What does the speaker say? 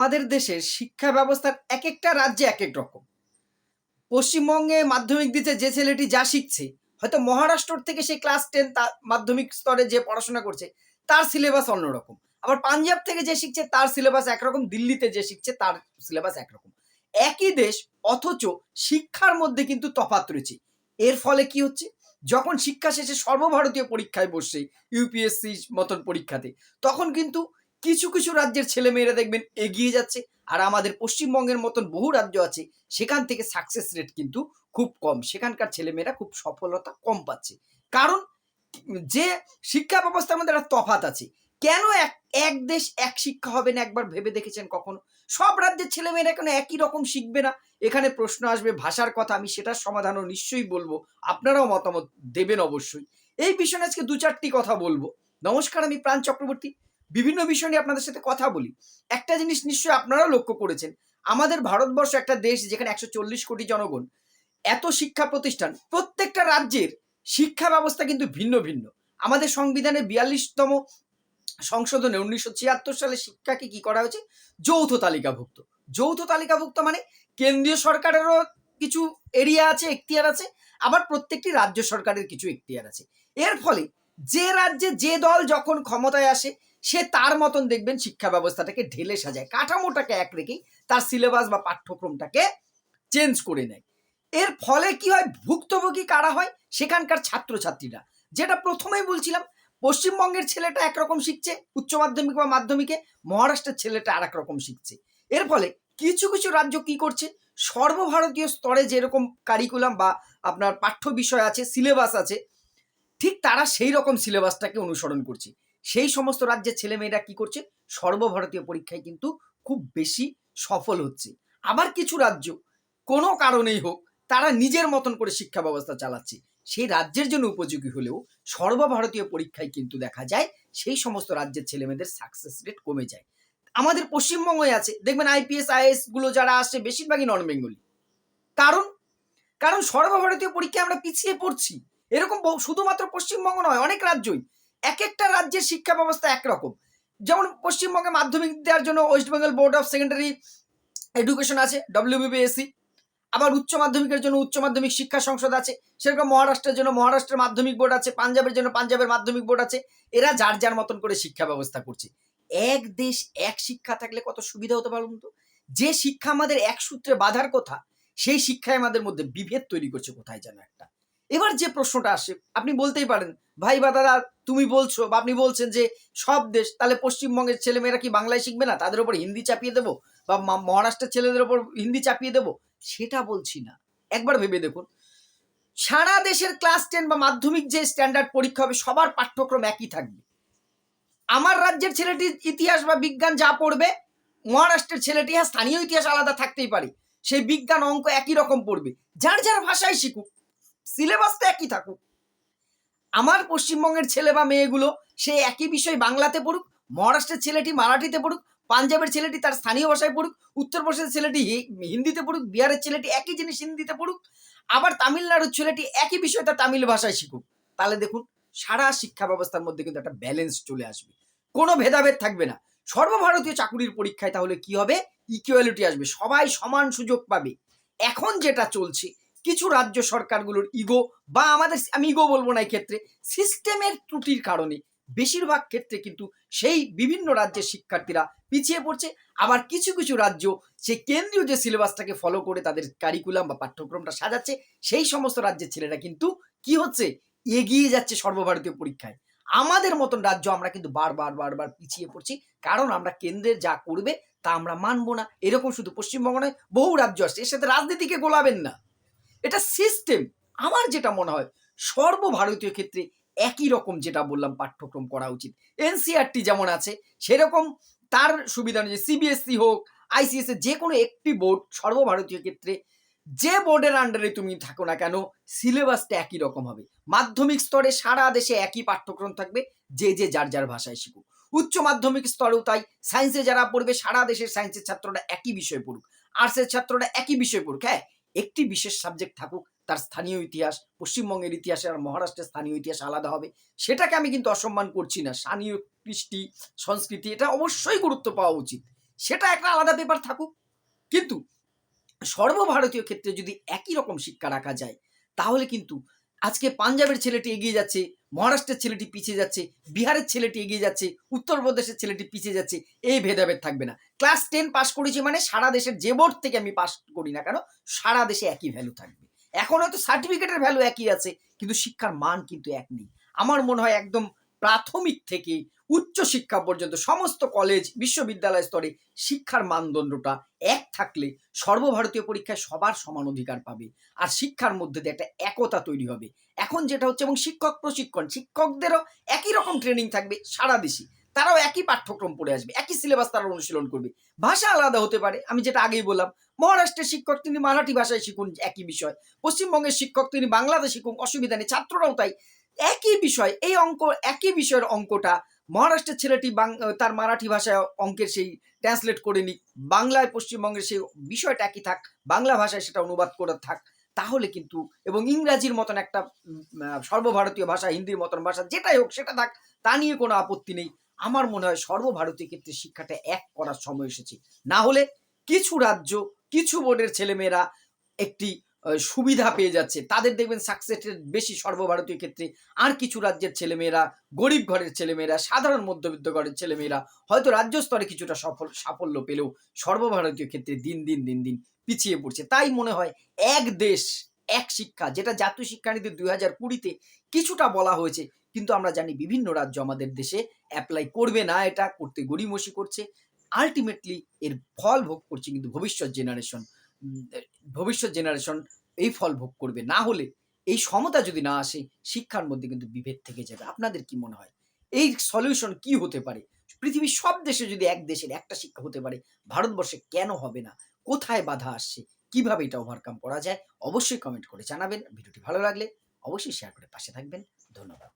আমাদের দেশের শিক্ষা ব্যবস্থার এক একটা রাজ্যে এক এক রকম। পশ্চিমবঙ্গে মাধ্যমিক দিতে যে ছেলেটি যা শিখছে, হয়তো মহারাষ্ট্র থেকে সে ক্লাস টেন মাধ্যমিক স্তরে যে পড়াশোনা করছে, তার সিলেবাস অন্যরকম। আবার পাঞ্জাব থেকে যে শিখছে, তার সিলেবাস একরকম। দিল্লিতে যে শিখছে, তার সিলেবাস একরকম। একই দেশ, অথচ শিক্ষার মধ্যে কিন্তু তফাৎ রয়েছে। এর ফলে কি হচ্ছে? যখন শিক্ষা শেষে সর্বভারতীয় পরীক্ষায় বসছে ইউপিএসসি মতন পরীক্ষাতে, তখন কিন্তু কিছু কিছু রাজ্যের ছেলেমেয়েরা দেখবেন এগিয়ে যাচ্ছে, আর আমাদের পশ্চিমবঙ্গের মতন বহু রাজ্য আছে, সেখান থেকে সাকসেস রেট কিন্তু খুব কম। সেখানকার ছেলেমেয়েরা খুব সফলতা কম পাচ্ছে। কারণ যে শিক্ষা ব্যবস্থার মধ্যে একটা তফাত আছে। কেন এক এক দেশ এক শিক্ষা হবে না একবার ভেবে দেখেছেন কখনো? সব রাজ্যের ছেলেমেয়েরা কেন একই রকম শিখবে না? এখানে প্রশ্ন আসবে, ভাষার কথা, আমি সেটার সমাধানও নিশ্চয়ই বলব। আপনারাও মতামত দেবেন অবশ্যই। এই বিষয়ে আজকে দু চারটি কথা বলব। নমস্কার, আমি প্রাণ চক্রবর্তী। বিভিন্ন বিষয় নিয়ে আপনাদের সাথে কথা বলি। একটা জিনিস নিশ্চয়ই আপনারাও লক্ষ্য করেছেন, আমাদের ভারতবর্ষ একটা দেশ যেখানে একশো চল্লিশ কোটি জনগণ, এত শিক্ষা প্রতিষ্ঠান, প্রত্যেকটা রাজ্যের শিক্ষা ব্যবস্থা কিন্তু ভিন্ন ভিন্ন। আমাদের সংবিধানের বিয়াল্লিশতম সংশোধনে উনিশশো ছিয়াত্তর সালে শিক্ষাকে কি করা হয়েছে? যৌথ তালিকাভুক্ত। যৌথ তালিকাভুক্ত মানে কেন্দ্রীয় সরকারেরও কিছু এরিয়া আছে, এখতিয়ার আছে, আবার প্রত্যেকটি রাজ্য সরকারের কিছু এখতিয়ার আছে। এর ফলে যে রাজ্যে যে দল যখন ক্ষমতায় আসে সে তার মতন দেখবেন শিক্ষা ব্যবস্থাটাকে ঢেলে সাজায়, কাঠামোটাকে এক রেখেই তার সিলেবাস বা পাঠ্যক্রমটাকে চেঞ্জ করে নেয়। এর ফলে কি হয়? ভুক্তভোগী কারা হয়? সেখানকার ছাত্রছাত্রীরা। যেটা প্রথমেই বলছিলাম, পশ্চিমবঙ্গের ছেলেটা একরকম শিখছে, উচ্চ মাধ্যমিক বা মাধ্যমিকে মহারাষ্ট্রের ছেলেটা আর রকম শিখছে। এর ফলে কিছু কিছু রাজ্য কি করছে? সর্বভারতীয় স্তরে যেরকম কারিকুলাম বা আপনার পাঠ্য বিষয় আছে সিলেবাস আছে, ঠিক তারা সেই রকম সিলেবাসটাকে অনুসরণ করছে। সেই সমস্ত রাজ্যের ছেলেমেয়েরা কি করছে? সর্বভারতীয় পরীক্ষায় কিন্তু খুব বেশি সফল হচ্ছে। আবার কিছু রাজ্য, কোনো কারণেই হোক, তারা নিজের মতন করে শিক্ষা ব্যবস্থা চালাচ্ছে। সেই রাজ্যের জন্য উপযোগী হলেও সর্বভারতীয় পরীক্ষায় কিন্তু দেখা যায়, সেই সমস্ত রাজ্যের ছেলেমেয়েদের সাকসেস রেট কমে যায়। আমাদের পশ্চিমবঙ্গে আছে। দেখবেন আইপিএস আইএসগুলো যারা আসছে, বেশিরভাগই নন বেঙ্গলি কারণ? কারণ সর্বভারতীয় পরীক্ষায় আমরা পিছিয়ে পড়ছি। এরকম শুধুমাত্র পশ্চিমবঙ্গ নয়, অনেক রাজ্যই। এক একটা রাজ্যের শিক্ষা ব্যবস্থা একরকম। যেমন পশ্চিমবঙ্গে মাধ্যমিক দেওয়ার জন্য West Bengal board of secondary education আছে ডব্লিউবিবিএসসি আবার উচ্চ মাধ্যমিকের জন্য উচ্চ মাধ্যমিক শিক্ষা সংসদ আছে, সেরকম মহারাষ্ট্রের জন্য মহারাষ্ট্রের মাধ্যমিক বোর্ড আছে, পাঞ্জাবের জন্য পাঞ্জাবের মাধ্যমিক বোর্ড আছে, এরা যার যার মতন করে শিক্ষা ব্যবস্থা করছে। এক দেশ, এক শিক্ষা থাকলে কত সুবিধা হতে পারুন তো? যে শিক্ষা আমাদের এক সূত্রে বাধার কথা, সেই শিক্ষায় আমাদের মধ্যে বিভেদ তৈরি করছে কোথায় যেন একটা। এবার যে প্রশ্নটা আসে, আপনি বলতেই পারেন, ভাই বা দাদা, তুমি বলছো বা আপনি বলছেন যে সব দেশ, তাহলে পশ্চিমবঙ্গের ছেলেমেয়েরা কি বাংলায় শিখবে না? তাদের উপর হিন্দি চাপিয়ে দেবো? বা মহারাষ্ট্রের ছেলেদের উপর হিন্দি চাপিয়ে দেবো? সেটা বলছি না। একবার ভেবে দেখুন, সারা দেশের ক্লাস টেন বা মাধ্যমিক যে স্ট্যান্ডার্ড পরীক্ষা হবে, সবার পাঠ্যক্রম একই থাকবে। আমার রাজ্যের ছেলেটি ইতিহাস বা বিজ্ঞান যা পড়বে, মহারাষ্ট্রের ছেলেটি আর স্থানীয় ইতিহাস আলাদা থাকতেই পারে। সেই বিজ্ঞান অঙ্ক একই রকম পড়বে। যার যার ভাষায় শিখুক সিলেবাস তো একই থাকুক। আমার পশ্চিমবঙ্গের ছেলে বা মেয়েগুলো, সে একই বিষয় বাংলাতে পড়ুক, মহারাষ্ট্রের ছেলেটি মারাঠিতে পড়ুক, পাঞ্জাবের ছেলেটি তার স্থানীয় ভাষায় পড়ুক, উত্তরপ্রদেশের ছেলেটি হিন্দিতে পড়ুক, বিহারের ছেলেটি একই জিনিস হিন্দিতে পড়ুক, আবার তামিলনাড়ুর ছেলেটি একই বিষয়টা তামিল ভাষায় শিখুক। তাহলে দেখুন, সারা শিক্ষা ব্যবস্থার মধ্যে কিন্তু একটা ব্যালেন্স চলে আসবে। কোনো ভেদাভেদ থাকবে না। সর্বভারতীয় চাকুরির পরীক্ষায় তাহলে কি হবে? ইকুয়ালিটি আসবে। সবাই সমান সুযোগ পাবে। এখন যেটা চলছে কিছু রাজ্য সরকারগুলোর ইগো বা আমাদের আমি ইগো বলব না ক্ষেত্রে সিস্টেমের ত্রুটির কারণে বেশিরভাগ ক্ষেত্রে কিন্তু সেই বিভিন্ন রাজ্যের শিক্ষার্থীরা পিছিয়ে পড়ছে। আবার কিছু কিছু রাজ্য সেই কেন্দ্রীয় যে সিলেবাসটাকে ফলো করে তাদের কারিকুলাম বা পাঠ্যক্রমটা সাজাচ্ছে, সেই সমস্ত রাজ্যের ছেলেরা কিন্তু কি হচ্ছে? এগিয়ে যাচ্ছে সর্বভারতীয় পরীক্ষায়। আমাদের মতন রাজ্য আমরা কিন্তু বারবার বারবার পিছিয়ে পড়ছি, কারণ আমরা কেন্দ্রের যা করবে তা আমরা মানবো না। এরকম শুধু পশ্চিমবঙ্গ নয়, বহু রাজ্য আসছে। এর সাথে রাজনীতিকে গোলাবেন না। এটা সিস্টেম আমার যেটা মনে হয়, সর্বভারতীয় ক্ষেত্রে একই রকম যেটা বললাম পাঠ্যক্রম করা উচিত। এনসিআরটি যেমন আছে, সেরকম তার সুবিধা অনুযায়ী সিবিএসসি হোক আইসিএস যে কোনো একটি বোর্ড সর্বভারতীয় ক্ষেত্রে যে বোর্ডের আন্ডারে তুমি থাকো না কেন সিলেবাসটা একই রকম হবে। মাধ্যমিক স্তরে সারা দেশে একই পাঠ্যক্রম থাকবে, যে যে যার যার ভাষায় শিখুক। উচ্চ মাধ্যমিক স্তরেও তাই সায়েন্সে যারা পড়বে, সারা দেশের সায়েন্সের ছাত্ররা একই বিষয় পড়ুক। আর্টসের ছাত্ররা একই বিষয় পড়ুক হ্যাঁ? একটি বিশেষ সাবজেক্ট থাকুক, তার স্থানীয় ইতিহাস, পশ্চিমবঙ্গের ইতিহাসে আর মহারাষ্ট্রের স্থানীয় ইতিহাস আলাদা হবে। সেটাকে আমি কিন্তু অসম্মান করছি না। স্থানীয় কৃষ্টি, সংস্কৃতি, এটা অবশ্যই গুরুত্ব পাওয়া উচিত। সেটা একটা আলাদা পেপার থাকুক। কিন্তু সর্বভারতীয় ক্ষেত্রে যদি একই রকম শিক্ষা রাখা যায়, তাহলে কিন্তু আজকে পাঞ্জাবের ছেলেটি এগিয়ে যাচ্ছে, মহারাষ্ট্রের ছেলেটি পিছিয়ে যাচ্ছে, বিহারের ছেলেটি এগিয়ে যাচ্ছে, উত্তরপ্রদেশের ছেলেটি পিছিয়ে যাচ্ছে, এই ভেদাভেদ থাকবে না। ক্লাস টেন পাস করেছি মানে সারা দেশের যে বোর্ড থেকে আমি পাস করি না কেন, সারা দেশে একই ভ্যালু থাকবে। এখন হয়তো সার্টিফিকেটের ভ্যালু একই আছে, কিন্তু শিক্ষার মান কিন্তু এক নেই। আমার মনে হয় একদম প্রাথমিক থেকে উচ্চ শিক্ষা পর্যন্ত সমস্ত কলেজ বিশ্ববিদ্যালয় স্তরে শিক্ষার মানদণ্ডটা এক থাকলে সর্বভারতীয় পরীক্ষায় সবার সমান অধিকার পাবে। আর শিক্ষার মধ্যে দিয়ে একটা একতা তৈরি হবে। এখন যেটা হচ্ছে এবং শিক্ষক প্রশিক্ষণ, শিক্ষকদেরও একই রকম ট্রেনিং থাকবে সারা দেশে। তারাও একই পাঠ্যক্রম পড়ে আসবে, একই সিলেবাস তারা অনুশীলন করবে। ভাষা আলাদা হতে পারে, আমি যেটা আগেই বললাম, মহারাষ্ট্রের শিক্ষক তিনি মারাঠি ভাষায় শিখুন একই বিষয়, পশ্চিমবঙ্গের শিক্ষক তিনি বাংলাতে শিখুন, অসুবিধা নেই, ছাত্ররাও তাই। একই বিষয়, এই অঙ্ক, একই বিষয়ের অঙ্কটা মহারাষ্ট্রের ছেলেটি তার মারাঠি ভাষায় অঙ্কের সেই ট্রান্সলেট করে নিক। বাংলায় পশ্চিমবঙ্গের সেই বিষয়টা একই থাক, বাংলা ভাষায় সেটা অনুবাদ করে থাক, তাহলে কিন্তু, এবং ইংরাজির মতন একটা সর্বভারতীয় ভাষা, হিন্দির মতন ভাষা, যেটাই হোক সেটা থাক, তা নিয়ে কোনো আপত্তি নেই। আমার মনে হয় সর্বভারতীয় ক্ষেত্রে শিক্ষাটা এক করার সময় এসেছে। না হলে কিছু রাজ্য, কিছু বোর্ডের ছেলেমেয়েরা একটি সুবিধা পেয়ে যাচ্ছে। তাদের দেখবেন সাকসেসের বেশি সর্বভারতীয় ক্ষেত্রে। আর কিছু রাজ্যের ছেলেমেয়েরা, গরিব ঘরের ছেলেমেয়েরা, সাধারণ মধ্যবিত্ত ঘরের ছেলেমেয়েরা হয়তো রাজ্য স্তরে কিছুটা সফল, সাফল্য পেলেও সর্বভারতীয় ক্ষেত্রে দিন দিন দিন দিন পিছিয়ে পড়ছে। তাই মনে হয় এক দেশ, এক শিক্ষা, যেটা জাতীয় শিক্ষানীতি দুই হাজার কুড়িতে কিছুটা বলা হয়েছে, কিন্তু আমরা জানি বিভিন্ন রাজ্য আমাদের দেশে অ্যাপ্লাই করবে না এটা, করতে গড়িমসি করছে। আলটিমেটলি এর ফল ভোগ করছে কিন্তু ভবিষ্যৎ জেনারেশন ভবিষ্যৎ জেনারেশন এই ফল ভোগ করবে। না হলে এই সমতা যদি না আসে, শিক্ষার মধ্যে কিন্তু বিভেদ থেকে যাবে। আপনাদের কি মনে হয়? এই সলিউশন কি হতে পারে? পৃথিবীর সব দেশে যদি এক দেশের একটা শিক্ষা হতে পারে, ভারতবর্ষে কেন হবে না? কোথায় বাধা আসছে? কীভাবে এটা ওভারকাম করা যায়? অবশ্যই কমেন্ট করে জানাবেন। ভিডিওটি ভালো লাগলে অবশ্যই শেয়ার করে পাশে থাকবেন। ধন্যবাদ।